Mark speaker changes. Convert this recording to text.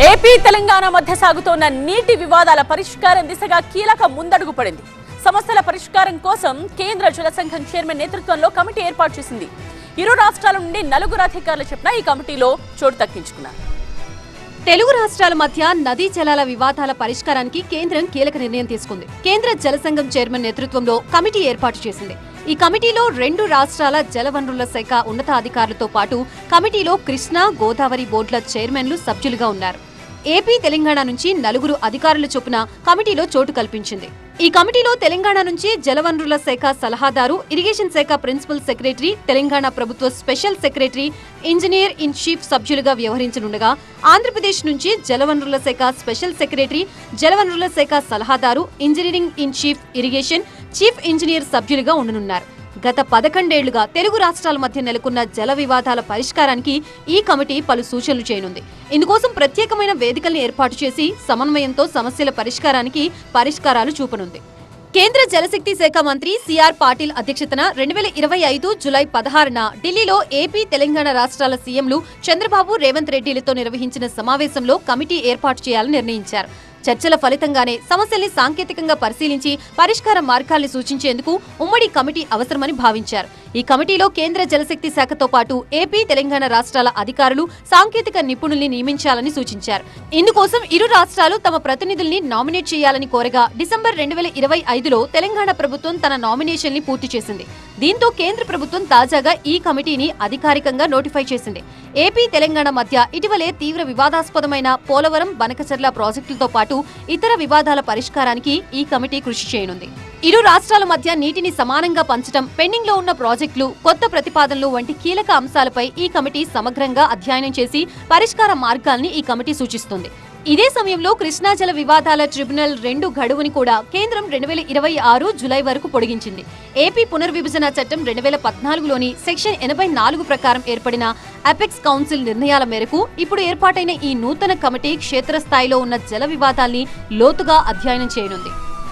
Speaker 1: AP Telangana మధ్య సాగుతోన్న నీటి వివాదాల పరిష్కారం దిశగా కీలక ముందడుగు పడింది. సమస్యల పరిష్కారం కోసం కేంద్ర జల సంఘం చైర్మన్ నేతృత్వంలో కమిటీ ఏర్పాటు చేసింది. ఇరు రాష్ట్రాల నుండి నలుగురు అధికారులు చెప్పిన ఈ కమిటీలో చోటు దక్కించుకున్నారు.
Speaker 2: తెలుగు రాష్ట్రాల మధ్య నదీ జలాల వివాదాల పరిష్కారానికి కేంద్రం కీలక నిర్ణయం తీసుకుంది. కేంద్ర జల సంఘం చైర్మన్ నేతృత్వంలో కమిటీ ఏర్పాటు చేసింది. ఈ కమిటీలో రెండు రాష్ట్రాల జలవనరుల శాఖ ఉన్నతాధికారులతో పాటు కమిటీలో కృష్ణా గోదావరి బోర్డుల చైర్మన్లు సభ్యులుగా ఉన్నారు. ఏపీ తెలంగాణ నుంచి నలుగురు అధికారుల చొప్పున కమిటీలో చోటు కల్పించింది. ఈ కమిటీలో తెలంగాణ నుంచి జలవనరుల శాఖ సలహాదారు ఇరిగేషన్ శాఖ ప్రిన్సిపల్ సెక్రటరీ తెలంగాణ ప్రభుత్వ special secretary engineer in chief సభ్యులుగా వ్యవహరించనుండగా ఆంధ్రప్రదేశ్ నుంచి జలవనరుల శాఖ స్పెషల్ సెక్రటరీ జలవనరుల శాఖ సలహాదారు engineering in chief irrigation chief engineer సభ్యులుగా ఉండనున్నారు. గత పదకొండేళ్ళుగా తెలుగు రాష్ట్రాల మధ్య నెలకొన్న జల వివాదాల పరిష్కారానికి ఈ కమిటీ పలు సూచనలు చేయనుంది. ఇందుకోసం ప్రత్యేకమైన వేదికల్ని ఏర్పాటు చేసి సమన్వయంతో సమస్యల పరిష్కారానికి పరిష్కారాలు చూపనుంది. కేంద్ర జలశక్తి శాఖ మంత్రి సిఆర్ పాటిల్ అధ్యక్షతన రెండు వేల ఇరవై ఐదు జులై పదహారున ఢిల్లీలో ఏపీ తెలంగాణ రాష్ట్రాల సీఎంలు చంద్రబాబు రేవంత్ రెడ్డిలతో నిర్వహించిన సమావేశంలో కమిటీ ఏర్పాటు చేయాలని నిర్ణయించారు. చర్చల ఫలితంగానే సమస్యల్ని సాంకేతికంగా పరిశీలించి పరిష్కార మార్గాల్ని సూచించేందుకు ఉమ్మడి కమిటీ అవసరమని భావించారు. ఈ కమిటీలో కేంద్ర జలశక్తి శాఖతో పాటు ఏపీ తెలంగాణ రాష్ట్రాల అధికారులు సాంకేతిక నిపుణుల్ని నియమించాలని సూచించారు. ఇందుకోసం ఇరు రాష్ట్రాలు తమ ప్రతినిధుల్ని నామినేట్ చేయాలని కోరగా డిసెంబర్ రెండు వేల ఇరవై ఐదులో తెలంగాణ ప్రభుత్వం తన నామినేషన్ని పూర్తి చేసింది. దీంతో కేంద్ర ప్రభుత్వం తాజాగా ఈ కమిటీని అధికారికంగా నోటిఫై చేసింది. ఏపీ తెలంగాణ మధ్య ఇటీవలే తీవ్ర వివాదాస్పదమైన పోలవరం బనకచర్ల ప్రాజెక్టులతో పాటు ఇతర వివాదాల పరిష్కారానికి ఈ కమిటీ కృషి చేయనుంది. ఇరు రాష్ట్రాల మధ్య నీటిని సమానంగా పంచడం పెండింగ్లో ఉన్న ప్రాజెక్టులు కొత్త ప్రతిపాదనలు వంటి కీలక అంశాలపై ఈ కమిటీ సమగ్రంగా అధ్యయనం చేసి పరిష్కార మార్గాల్ని ఈ కమిటీ సూచిస్తుంది. ఇదే సమయంలో కృష్ణా జల వివాదాల ట్రిబ్యునల్ రెండు గడువుని కూడా కేంద్రం రెండు వేల ఇరవై ఆరు జులై వరకు పొడిగించింది. ఏపీ పునర్విభజన చట్టం రెండు వేల పద్నాలుగులోని సెక్షన్ ఎనభై నాలుగు ప్రకారం ఏర్పడిన అపెక్స్ కౌన్సిల్ నిర్ణయాల మేరకు ఇప్పుడు ఏర్పాటైన ఈ నూతన కమిటీ క్షేత్రస్థాయిలో ఉన్న జల వివాదాల్ని లోతుగా అధ్యయనం చేయనుంది.